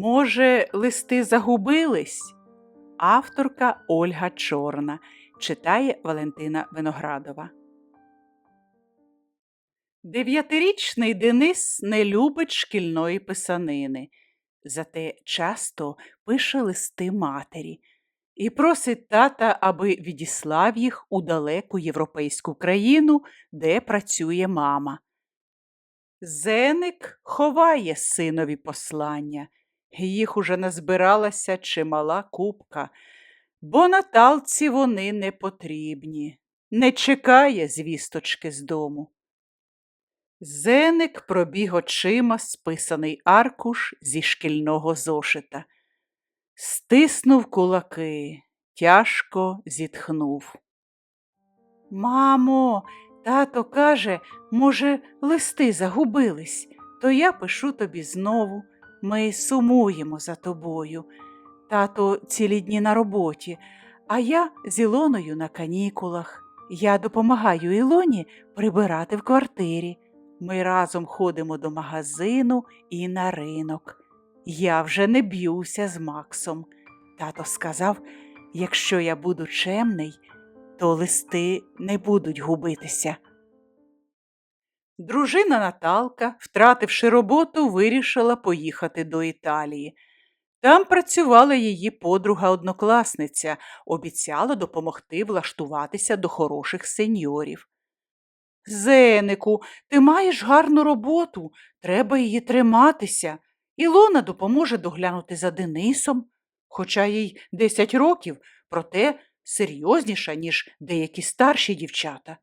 Може, листи загубились? Авторка Ольга Чорна читає Валентина Виноградова. Дев'ятирічний Денис не любить шкільної писанини, зате часто пише листи матері і просить тата, аби відіслав їх у далеку європейську країну, де працює мама. Зеник ховає синові послання, їх уже назбиралася чимала купка, бо Наталці вони не потрібні, не чекає звісточки з дому. Зеник пробіг очима списаний аркуш зі шкільного зошита. Стиснув кулаки, тяжко зітхнув. Мамо, тато каже, може, листи загубились, то я пишу тобі знову. Ми сумуємо за тобою. Тато цілі дні на роботі, а я з Ілоною на канікулах. Я допомагаю Ілоні прибирати в квартирі. Ми разом ходимо до магазину і на ринок. Я вже не б'юся з Максом. Тато сказав, якщо я буду чемний, то листи не будуть губитися. Дружина Наталка, втративши роботу, вирішила поїхати до Італії. Там працювала її подруга-однокласниця, обіцяла допомогти влаштуватися до хороших сеньорів. Зенику, ти маєш гарну роботу, треба її триматися. Ілона допоможе доглянути за Денисом, хоча їй 10 років, проте серйозніша, ніж деякі старші дівчата.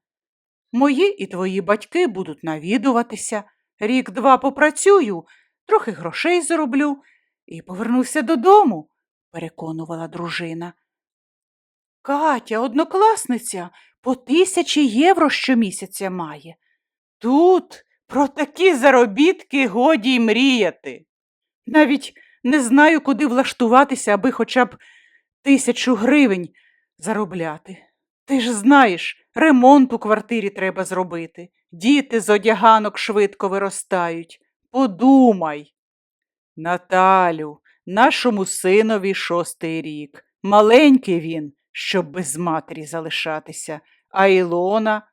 Мої і твої батьки будуть навідуватися, рік-два попрацюю, трохи грошей зароблю і повернуся додому, переконувала дружина. Катя, однокласниця, по тисячі євро щомісяця має. Тут про такі заробітки годі й мріяти. Навіть не знаю, куди влаштуватися, аби хоча б тисячу гривень заробляти. Ти ж знаєш, ремонт у квартирі треба зробити. Діти з одяганок швидко виростають. Подумай. Наталю, нашому синові шостий рік. Маленький він, щоб без матері залишатися. А Ілона,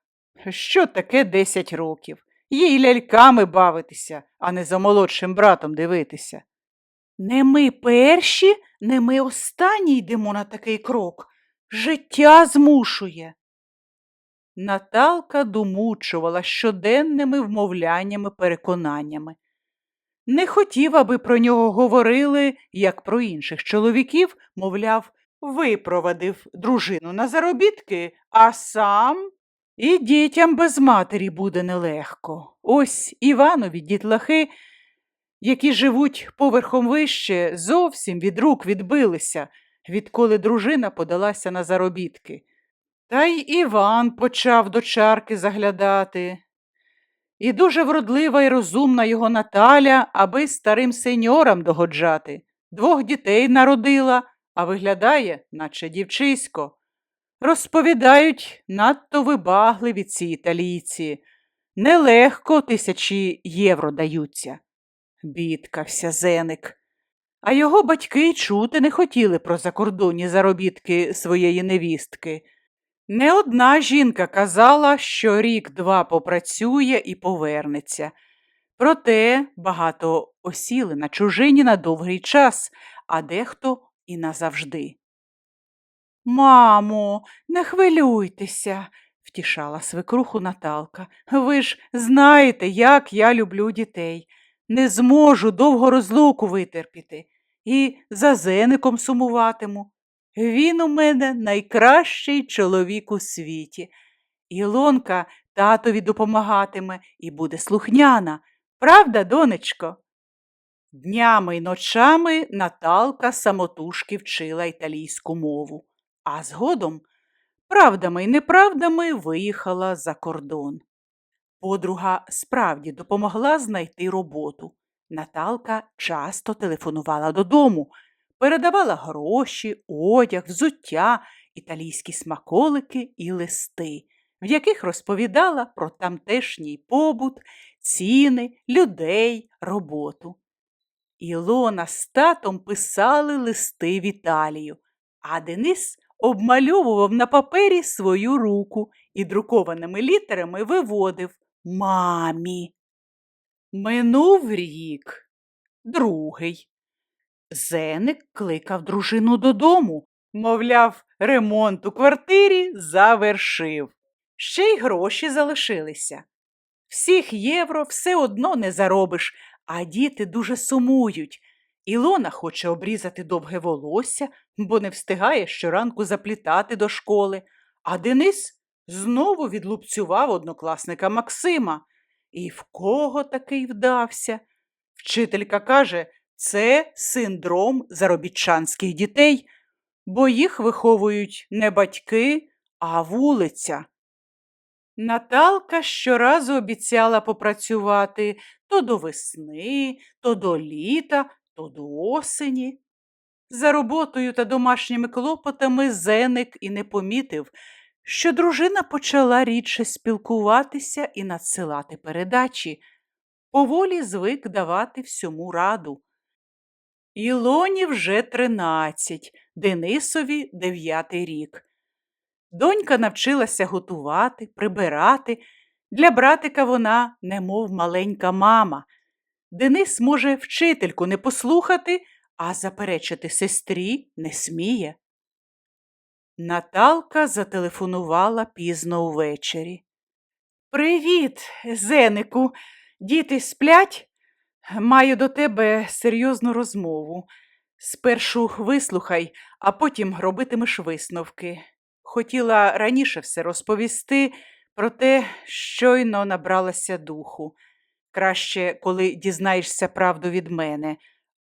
що таке десять років? Їй ляльками бавитися, а не за молодшим братом дивитися. Не ми перші, не ми останні йдемо на такий крок. Життя змушує. Наталка домучувала щоденними вмовляннями переконаннями. Не хотів, аби про нього говорили, як про інших чоловіків, мовляв, випровадив дружину на заробітки, а сам і дітям без матері буде нелегко. Ось Іванові дітлахи, які живуть поверхом вище, зовсім від рук відбилися, відколи дружина подалася на заробітки. Та й Іван почав до чарки заглядати. І дуже вродлива і розумна його Наталя, аби старим сеньорам догоджати. Двох дітей народила, а виглядає, наче дівчисько. Розповідають, надто вибагливі ці італійці. Нелегко тисячі євро даються. Бідкався зеник. А його батьки чути не хотіли про закордонні заробітки своєї невістки. Не одна жінка казала, що рік-два попрацює і повернеться. Проте багато осіли на чужині на довгий час, а дехто і назавжди. Мамо, не хвилюйтеся, втішала свекруху Наталка. Ви ж знаєте, як я люблю дітей. Не зможу довго розлуку витерпіти і за зеником сумуватиму. Він у мене найкращий чоловік у світі. Ілонка татові допомагатиме і буде слухняна. Правда, донечко? Днями й ночами Наталка самотужки вчила італійську мову, а згодом правдами й неправдами виїхала за кордон. Подруга справді допомогла знайти роботу. Наталка часто телефонувала додому, передавала гроші, одяг, взуття, італійські смаколики і листи, в яких розповідала про тамтешній побут, ціни, людей, роботу. Ілона з татом писали листи в Італію, а Денис обмальовував на папері свою руку і друкованими літерами виводив мамі. Минув рік, другий. Зеник кликав дружину додому, мовляв, ремонт у квартирі завершив. Ще й гроші залишилися. Всіх євро все одно не заробиш, а діти дуже сумують. Ілона хоче обрізати довге волосся, бо не встигає щоранку заплітати до школи, а Денис знову відлупцював однокласника Максима. І в кого такий вдався? Вчителька каже, це синдром заробітчанських дітей, бо їх виховують не батьки, а вулиця. Наталка щоразу обіцяла попрацювати то до весни, то до літа, то до осені. За роботою та домашніми клопотами Зеник і не помітив, що дружина почала рідше спілкуватися і надсилати передачі, поволі звик давати всьому раду. Ілоні вже тринадцять, Денисові дев'ятий рік. Донька навчилася готувати, прибирати. Для братика вона, немов маленька мама. Денис може вчительку не послухати, а заперечити сестрі не сміє. Наталка зателефонувала пізно увечері. Привіт, Зенику. Діти сплять? Маю до тебе серйозну розмову. Спершу вислухай, а потім робитимеш висновки. Хотіла раніше все розповісти, проте щойно набралася духу. Краще, коли дізнаєшся правду від мене,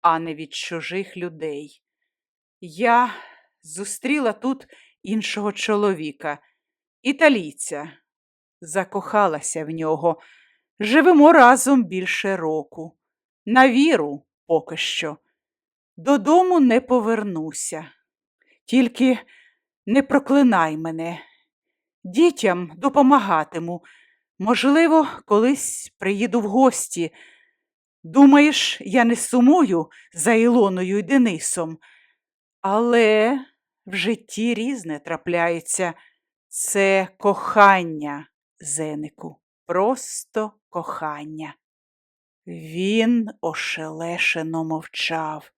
а не від чужих людей. Я зустріла тут іншого чоловіка, італійця, закохалася в нього. Живемо разом більше року. На віру поки що. Додому не повернуся. Тільки не проклинай мене. Дітям допомагатиму. Можливо, колись приїду в гості. Думаєш, я не сумую за Ілоною і Денисом, але в житті різне трапляється. Це кохання, Зенику, просто кохання. Він ошелешено мовчав.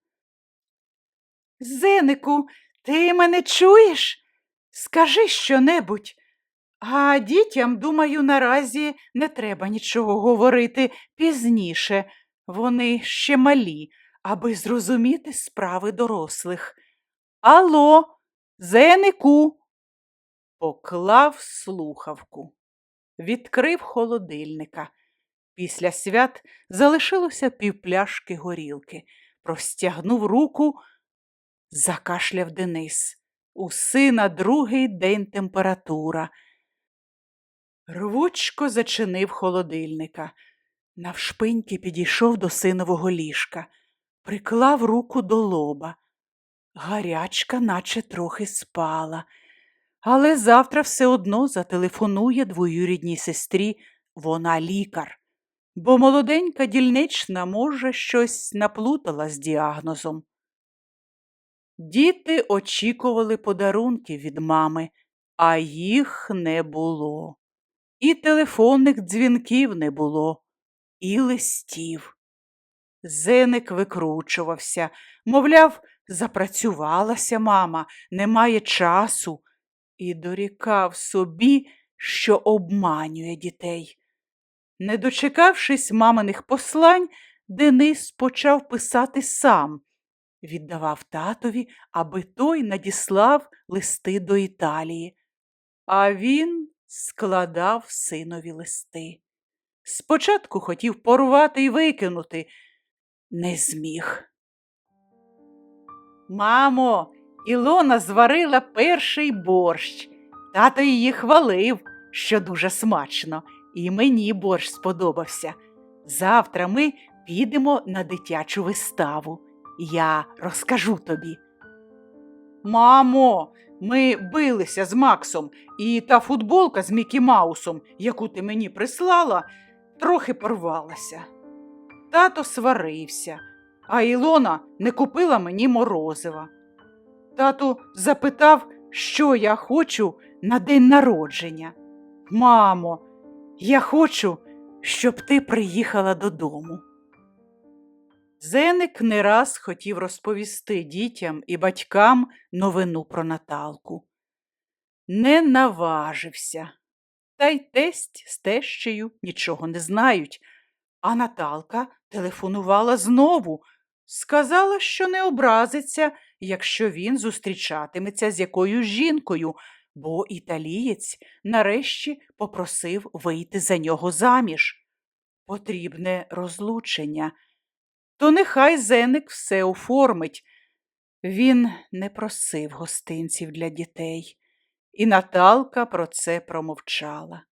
Зенику, ти мене чуєш? Скажи щонебудь. А дітям, думаю, наразі не треба нічого говорити пізніше. Вони ще малі, аби зрозуміти справи дорослих. Алло, Зенику. Поклав слухавку, відкрив холодильника. Після свят залишилося півпляшки горілки. Простягнув руку, закашляв Денис. У сина другий день температура. Рвучко зачинив холодильника. Навшпиньки підійшов до синового ліжка, приклав руку до лоба. Гарячка наче трохи спала, але завтра все одно зателефонує двоюрідній сестрі, вона лікар, бо молоденька дільнична, може, щось наплутала з діагнозом. Діти очікували подарунків від мами, а їх не було. І телефонних дзвінків не було, і листів. Зеник викручувався, мовляв, запрацювалася мама, немає часу, і дорікав собі, що обманює дітей. Не дочекавшись маминих послань, Денис почав писати сам, віддавав татові, аби той надіслав листи до Італії. А він складав синові листи. Спочатку хотів порвати і викинути, не зміг. Мамо, Ілона зварила перший борщ. Тато її хвалив, що дуже смачно, і мені борщ сподобався. Завтра ми підемо на дитячу виставу. Я розкажу тобі. Мамо, ми билися з Максом, і та футболка з Мікі Маусом, яку ти мені прислала, трохи порвалася. Тато сварився. а Ілона не купила мені морозива. Тато запитав, що я хочу на день народження. Мамо, я хочу, щоб ти приїхала додому. Зеник не раз хотів розповісти дітям і батькам новину про Наталку. Не наважився. Та й тесть з тещею нічого не знають. А Наталка телефонувала знову, сказала, що не образиться, якщо він зустрічатиметься з якоюсь жінкою, бо італієць нарешті попросив вийти за нього заміж. Потрібне розлучення. То нехай зеник все оформить. Він не просив гостинців для дітей, і Наталка про це промовчала.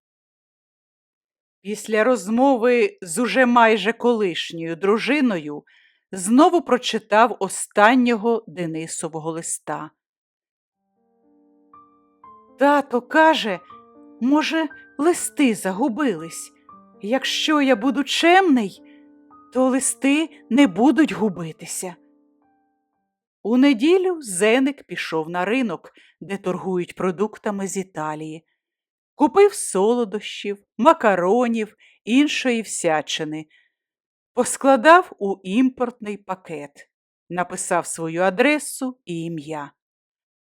Після розмови з уже майже колишньою дружиною знову прочитав останнього Денисового листа. Тато каже, може, листи загубились. Якщо я буду чемний, то листи не будуть губитися. У неділю Зеник пішов на ринок, де торгують продуктами з Італії. Купив солодощів, макаронів, іншої всячини, поскладав у імпортний пакет, написав свою адресу і ім'я,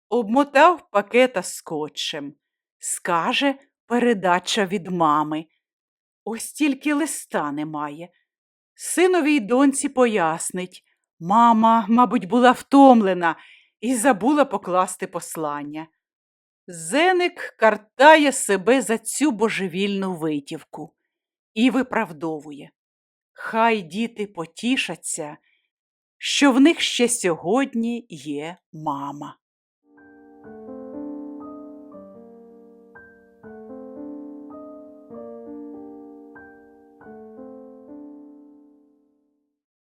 обмотав пакета скотчем, скаже передача від мами. Ось тільки листа немає. Синові й доньці пояснить. Мама, мабуть, була втомлена і забула покласти послання. Зеник картає себе за цю божевільну витівку і виправдовує. Хай діти потішаться, що в них ще сьогодні є мама.